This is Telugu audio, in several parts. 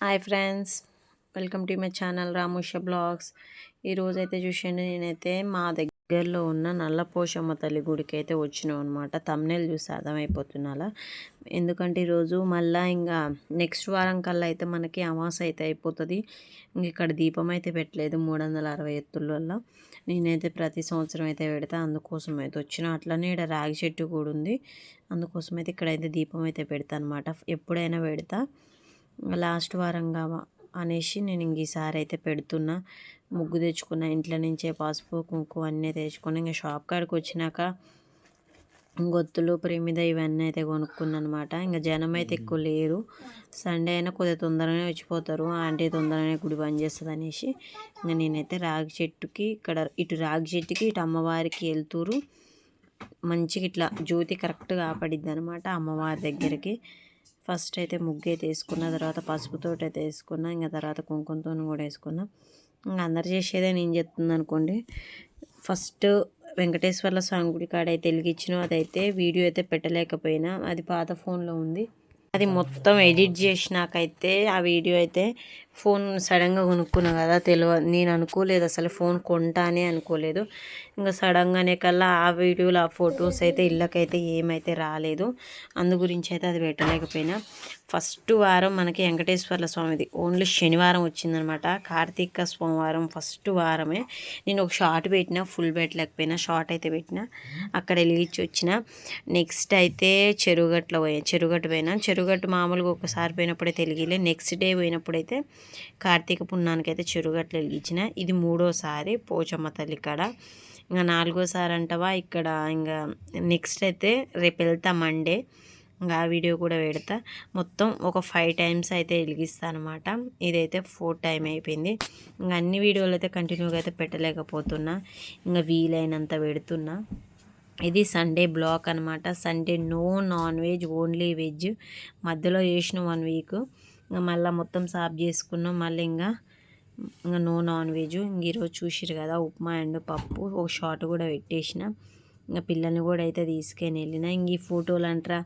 Hi friends welcome to my channel Ramusha blogs. ఈరోజు అయితే చూసండి నేనైతే మా దగ్గరలో ఉన్న నల్లపోషమ్మ తల్లి గుడికి అయితే వచ్చినాం అనమాట తమ్నేలు చూసి అర్థమైపోతున్నా అలా ఎందుకంటే ఈరోజు మళ్ళీ ఇంకా నెక్స్ట్ వారం కల్లా అయితే మనకి అమాస అయితే అయిపోతుంది. ఇంక ఇక్కడ దీపం అయితే పెట్టలేదు మూడు వందల అరవై ఎత్తుల వల్ల నేనైతే ప్రతి సంవత్సరం అయితే పెడతా అందుకోసం అయితే వచ్చిన. అట్లనే ఇక్కడ రాగి చెట్టు కూడా ఉంది. అందుకోసం అయితే ఇక్కడైతే దీపం అయితే పెడతా అనమాట ఎప్పుడైనా పెడతా. లాస్ట్ వారంగా అనేసి నేను ఇంక ఈసారి అయితే పెడుతున్నా. ముగ్గు తెచ్చుకున్న. ఇంట్లో నుంచే పసుపు కుంకుమ అన్నీ తెచ్చుకుని ఇంకా షాప్ కాడికి వచ్చినాక గొత్తులు ప్రేమిద ఇవన్నీ అయితే కొనుక్కున్నాను అనమాట ఇంకా జనం అయితే ఎక్కువ లేరు. సండే అయినా కొద్దిగా తొందరగానే వచ్చిపోతారు. ఆంటీ తొందరగానే గుడి బంద్ చేస్తుంది అనేసి ఇంకా నేనైతే రాగి చెట్టుకి ఇక్కడ ఇటు రాగి చెట్టుకి ఇటు అమ్మవారికి వెళ్తురు. మంచిగా ఇట్లా జ్యోతి కరెక్ట్గా ఆపడిద్ది అనమాట అమ్మవారి దగ్గరికి. ఫస్ట్ అయితే ముగ్గు అయితే వేసుకున్న తర్వాత పసుపుతో అయితే వేసుకున్నా ఇంకా తర్వాత కుంకుమతో కూడా వేసుకున్నా. ఇంకా అందరు చేసేదే నేను చెప్తుంది అనుకోండి. ఫస్ట్ వెంకటేశ్వర్ల స్వామి గుడి కాడ అయితే వెలిగించిన. అదైతే వీడియో అయితే పెట్టలేకపోయినా అది పాత ఫోన్లో ఉంది. అది మొత్తం ఎడిట్ చేసినాకైతే ఆ వీడియో అయితే ఫోన్ సడన్గా కొనుక్కున్నా కదా తెలియదు నేను అనుకోలేదు అసలు ఫోన్ కొంటానే అనుకోలేదు. ఇంకా సడన్గానే కల్లా ఆ వీడియోలు ఆ ఫొటోస్ అయితే ఇళ్ళకైతే ఏమైతే రాలేదు. అందు గురించి అయితే అది పెట్టలేకపోయినా. ఫస్ట్ వారం మనకి వెంకటేశ్వర్ల స్వామిది ఓన్లీ శనివారం వచ్చిందనమాట. కార్తీక సోమవారం ఫస్ట్ వారమే. నేను ఒక షార్ట్ పెట్టిన ఫుల్ పెట్టలేకపోయినా షార్ట్ అయితే పెట్టిన అక్కడ వెలిగించి వచ్చిన. నెక్స్ట్ అయితే చెరుగట్లో పోయా చెరుగట్టు పోయినా. చెరుగట్టు మామూలుగా ఒకసారి పోయినప్పుడే తెలియలే. నెక్స్ట్ డే పోయినప్పుడైతే కార్తీక పుణ్యానికి అయితే చెరుగట్లు వెలిగించిన ఇది మూడోసారి పోచమ్మ తల్లి కాడ. ఇంకా నాలుగోసారి అంటవా ఇక్కడ ఇంకా నెక్స్ట్ అయితే రేపు వెళ్తా మండే. ఇంకా ఆ వీడియో కూడా పెడతా. మొత్తం ఒక ఫైవ్ టైమ్స్ అయితే వెలిగిస్తాను అనమాట ఇదైతే ఫోర్ టైం అయిపోయింది. ఇంకా అన్ని వీడియోలు అయితే కంటిన్యూగా అయితే పెట్టలేకపోతున్నా. ఇంకా వీలైనంత పెడుతున్నా. ఇది సండే బ్లాక్ అనమాట Sunday no non veg only veg. మధ్యలో చేసిన వన్ వీక్. ఇంకా మళ్ళీ మొత్తం సాఫ్ చేసుకున్నాం. మళ్ళీ ఇంకా ఇంకా నో నాన్ వెజ్. ఇంక ఈరోజు చూసిరు కదా ఉప్మా అండ్ పప్పు. ఒక షార్ట్ కూడా పెట్టేసిన. ఇంకా పిల్లల్ని కూడా అయితే తీసుకొని వెళ్ళిన. ఇంక ఈ ఫోటోలు అంటారా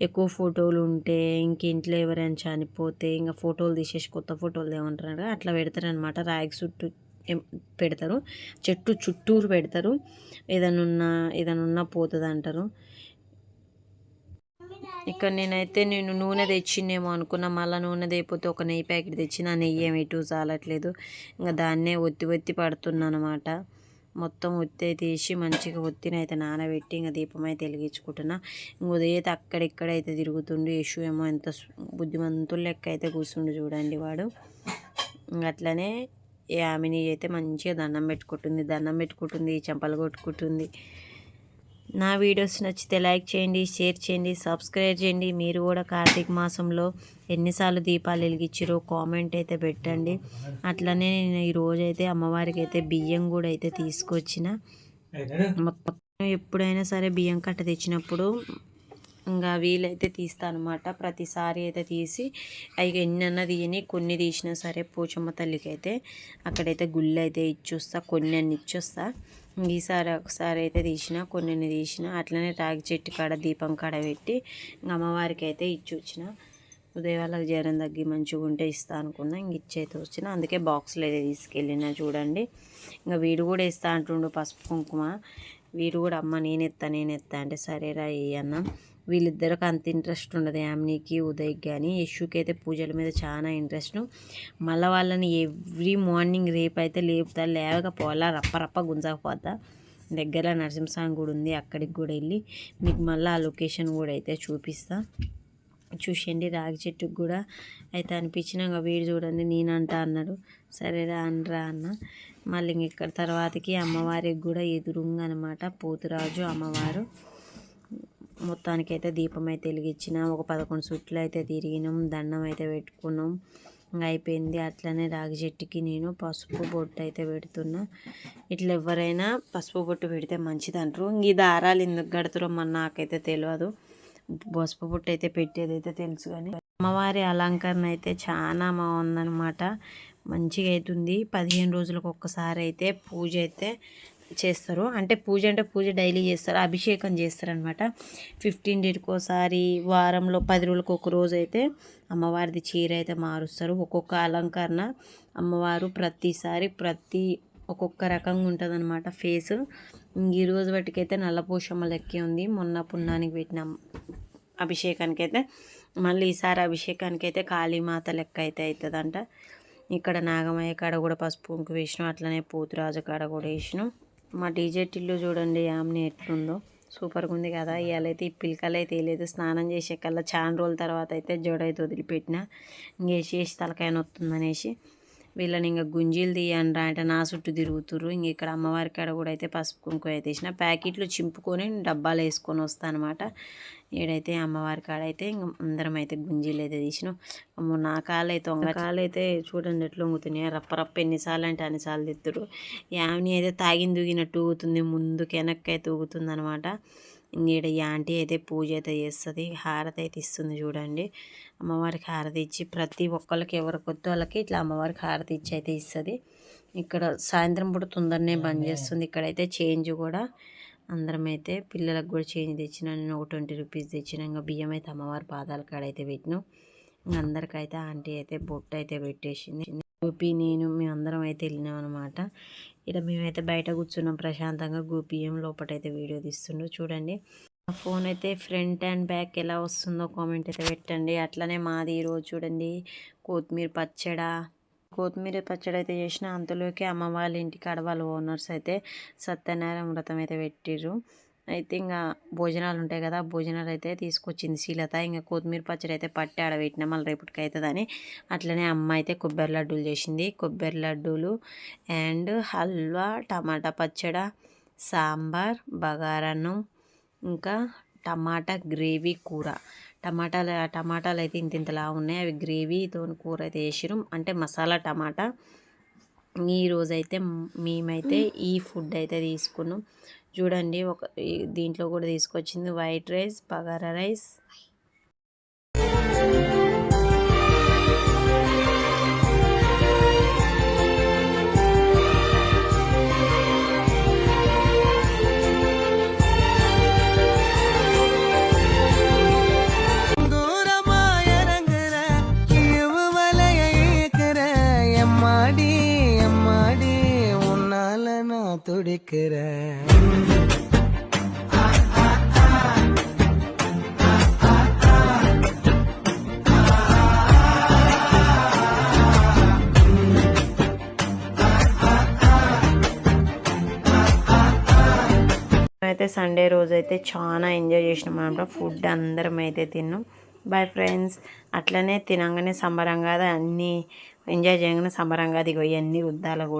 ఎక్కువ ఫోటోలు ఉంటే ఇంక ఇంట్లో ఎవరైనా చనిపోతే ఇంకా ఫోటోలు తీసేసి కొత్త ఫోటోలు ఏమంటారు అట్లా పెడతారనమాట రాగి చుట్టూ పెడతారు. చెట్టు చుట్టూరు పెడతారు. ఏదైనా ఉన్నా ఏదైనా ఉన్నా పోతుంది అంటారు ఇక్కడ నేనైతే నేను నూనె తెచ్చిందేమో అనుకున్నా. మళ్ళీ నూనె తెగిపోతే ఒక నెయ్యి ప్యాకెట్ తెచ్చిన నెయ్యి ఏమి ఇటు చాలట్లేదు ఇంకా దాన్నే ఒత్తి ఒత్తి పడుతున్నాను అనమాట మొత్తం ఒత్తి తీసి మంచిగా ఒత్తిని అయితే నానబెట్టి ఇంకా దీపం అయితే వెలిగించుకుంటున్నా. ఇంక ఉదయం అక్కడిక్కడైతే తిరుగుతుండు. యశు ఏమో ఎంత బుద్ధిమంతుల లెక్క అయితే కూర్చుండు చూడండి వాడు. అట్లనే ఆమెని అయితే మంచిగా దండం పెట్టుకుంటుంది. దండం పెట్టుకుంటుంది చెంపలు కొట్టుకుంటుంది. నా వీడియోస్ నచ్చితే లైక్ చేయండి షేర్ చేయండి సబ్స్క్రైబ్ చేయండి. మీరు కూడా కార్తీక మాసంలో ఎన్నిసార్లు దీపాలు వెలిగించారో కామెంట్ అయితే పెట్టండి. అట్లనే నేను ఈరోజైతే అమ్మవారికి అయితే బియ్యం కూడా అయితే తీసుకొచ్చిన. ఎప్పుడైనా సరే బియ్యం కట్ట తెచ్చినప్పుడు ఇంకా వీలైతే తీస్తా అనమాట ప్రతిసారి అయితే తీసి అవి ఎన్నన్నా తీయని కొన్ని తీసినా సరే పోచమ్మ తల్లికి అయితే అక్కడైతే గుళ్ళు అయితే ఇచ్చొస్తా కొన్ని అన్ని ఇచ్చొస్తా. ఈసారి ఒకసారి అయితే తీసిన కొన్ని తీసిన అట్లనే రాగి చెట్టు కాడ దీపం కాడ పెట్టి అమ్మవారికి అయితే ఇచ్చి వచ్చిన. ఉదయవాళ్ళకి జ్వరం తగ్గి మంచిగా ఉంటే ఇస్తా అనుకున్నా ఇంక ఇచ్చైతే వచ్చిన. అందుకే బాక్స్లో అయితే తీసుకెళ్ళిన చూడండి. ఇంకా వీడు కూడా ఇస్తా అంటుండు పసుపు కుంకుమ. వీడు కూడా అమ్మ నేను ఎత్తా నేను ఎత్తా అంటే సరేరా అన్న వీళ్ళిద్దరికి అంత ఇంట్రెస్ట్ ఉండదు. యామినికి ఉదయ్కి కానీ యశుకి అయితే పూజల మీద చాలా ఇంట్రెస్ట్. మళ్ళీ వాళ్ళని ఎవ్రీ మార్నింగ్ రేపు అయితే లేపుతా లేవకపోవాలా రప్ప రప్ప గుంజకపోతా. దగ్గర నరసింహస్వామి గుడి ఉంది అక్కడికి కూడా వెళ్ళి మీకు మళ్ళీ ఆ లొకేషన్ కూడా అయితే చూపిస్తాను చూసేయండి. రాగి చెట్టుకు కూడా అయితే అనిపించినాక వీడు చూడండి నేనంటా అన్నాడు. సరేరా అనరా అన్న. మళ్ళీ ఇంక ఇక్కడ తర్వాతకి అమ్మవారికి కూడా ఎదురుంగా అనమాట పోతురాజు అమ్మవారు. మొత్తానికి అయితే దీపం అయితే వెలిగించిన. ఒక పదకొండు సుట్లు అయితే తిరిగినాం. దండం అయితే పెట్టుకున్నాం. అయిపోయింది. అట్లనే రాగి చెట్టుకి నేను పసుపు బొట్టు అయితే పెడుతున్నా. ఇట్లా ఎవరైనా పసుపు బొట్టు పెడితే మంచిది అంటారు ఈ దారాలు ఎందుకు కడుతురో మన నాకైతే తెలియదు పసుపు పుట్టు అయితే పెట్టేదైతే తెలుసు కానీ అమ్మవారి అలంకరణ అయితే చాలా బాగుందనమాట మంచిగా అవుతుంది పదిహేను రోజులకు ఒక్కసారి అయితే పూజ అయితే చేస్తారు. అంటే పూజ అంటే పూజ డైలీ చేస్తారు అభిషేకం చేస్తారనమాట ఫిఫ్టీన్ డేట్కి ఒకసారి వారంలో పది రోజులకు ఒక రోజు అయితే అమ్మవారిది చీర అయితే మారుస్తారు. ఒక్కొక్క అలంకరణ అమ్మవారు ప్రతిసారి ప్రతి ఒక్కొక్క రకంగా ఉంటుంది అనమాట ఫేస్ ఈరోజు రోజు వాటికైతే నల్లపోషమ్మ లెక్కే ఉంది. మొన్న పున్నానికి పెట్టిన అభిషేకానికి అయితే మళ్ళీ ఈసారి అభిషేకానికి అయితే కాళీమాత లెక్క అయితే అవుతుందంట ఇక్కడ నాగమయ్య కాడ కూడా పసుపు కుంకు వేసినాం. అట్లనే పోతురాజు కాడ కూడా వేసినాం. మా డీజేటిల్లు చూడండి ఆమె ఎట్లుందో. సూపర్గా ఉంది కదా. ఇవాళైతే ఈ పిలకలు అయితే వేయలేదు. స్నానం చేసే కల్లా చాలా రోజుల తర్వాత అయితే జోడైతే వదిలిపెట్టిన. ఇంకేసేసి తలకాయ నొత్తుందనేసి వీళ్ళని ఇంకా గుంజీలు తీయండి అంటే నా చుట్టూ తిరుగుతురు ఇంక ఇక్కడ అమ్మవారి కాడ కూడా అయితే పసుపు కుంకుమ అయితే వేసిన. ప్యాకెట్లు చింపుకొని డబ్బాలు వేసుకొని వస్తాను అనమాట ఈడైతే అమ్మవారి కాడ అయితే ఇంక అందరం అయితే గుంజీలు అయితే తీసినాం. అమ్మో నా కాలు అయితే వంగ కాలు అయితే చూడండి ఎట్లా వంగుతున్నాయి. రప్ప రప్ప ఎన్నిసార్లు అంటే అన్నిసార్లు తిత్తురు యామిని అయితే తాగిన దూగినట్టు ఊగుతుంది. ముందుకు వెనక్కి అయితే ఊగుతుంది అనమాట ఈ ఆంటీ అయితే పూజ అయితే చేస్తుంది హారతి అయితే ఇస్తుంది చూడండి. అమ్మవారికి హారతి ఇచ్చి ప్రతి ఒక్కరికి ఎవరి కొత్త వాళ్ళకి ఇట్లా అమ్మవారికి హారతి ఇచ్చి అయితే ఇస్తుంది. ఇక్కడ సాయంత్రం పూట తొందరనే బంద్ చేస్తుంది. ఇక్కడైతే చేంజ్ కూడా అందరం అయితే పిల్లలకు కూడా చేంజ్ తెచ్చిన నేను ఒక ట్వంటీ రూపీస్ తెచ్చిన ఇంకా బియ్యం అయితే అమ్మవారి పాదాల కాడ అయితే పెట్టినాం. ఇంకా అందరికైతే ఆంటీ అయితే బొట్టు అయితే పెట్టేసింది. గోపి నేను మేమందరం అయితే వెళ్ళినాం అనమాట ఇక్కడ మేమైతే బయట కూర్చున్నాం ప్రశాంతంగా గోపిఎం లోపటైతే వీడియో తీస్తుండో. చూడండి. ఆ ఫోన్ అయితే ఫ్రంట్ అండ్ బ్యాక్ ఎలా వస్తుందో కామెంట్ అయితే పెట్టండి. అట్లనే మాది ఈరోజు చూడండి. కొత్తిమీర పచ్చడా. కొత్తిమీర పచ్చడి అయితే చేసిన. అంతలోకి అమ్మ వాళ్ళ ఇంటికి అడవాళ్ళ ఓనర్స్ అయితే సత్యనారాయణ వ్రతం అయితే పెట్టిర్రు. అయితే ఇంకా భోజనాలు ఉంటాయి కదా భోజనాలు అయితే తీసుకొచ్చింది శీలత. ఇంకా కొత్తిమీర పచ్చడి అయితే పట్టి ఆడబెట్టిన మళ్ళీ రేపటికి అవుతుందని అట్లనే అమ్మ అయితే కొబ్బరి లడ్డూలు చేసింది. కొబ్బరి లడ్డూలు అండ్ హల్వా టమాటా పచ్చడ సాంబార్ బగారన్నం ఇంకా టమాటా గ్రేవీ కూర. టమాటాలు టమాటాలు అయితే ఇంత ఇంతలా ఉన్నాయి. అవి గ్రేవీతో కూర అయితే వేసిరు అంటే మసాలా టమాటా. ఈరోజైతే మేమైతే ఈ ఫుడ్ అయితే తీసుకున్నాం. చూడండి ఒక దీంట్లో కూడా తీసుకొచ్చింది వైట్ రైస్ బగారా రైస్ துடிக்கிற అయితే సండే రోజు అయితే చాలా ఎంజాయ్ చేసినాం అనమాట ఫుడ్ అందరం అయితే తిన్నాం బాయ్ ఫ్రెండ్స్ అట్లనే తినంగానే సంబరంగా అన్నీ ఎంజాయ్ చేయగానే సంబరంగా దిగో ఇవన్నీ రుద్దాల కూడా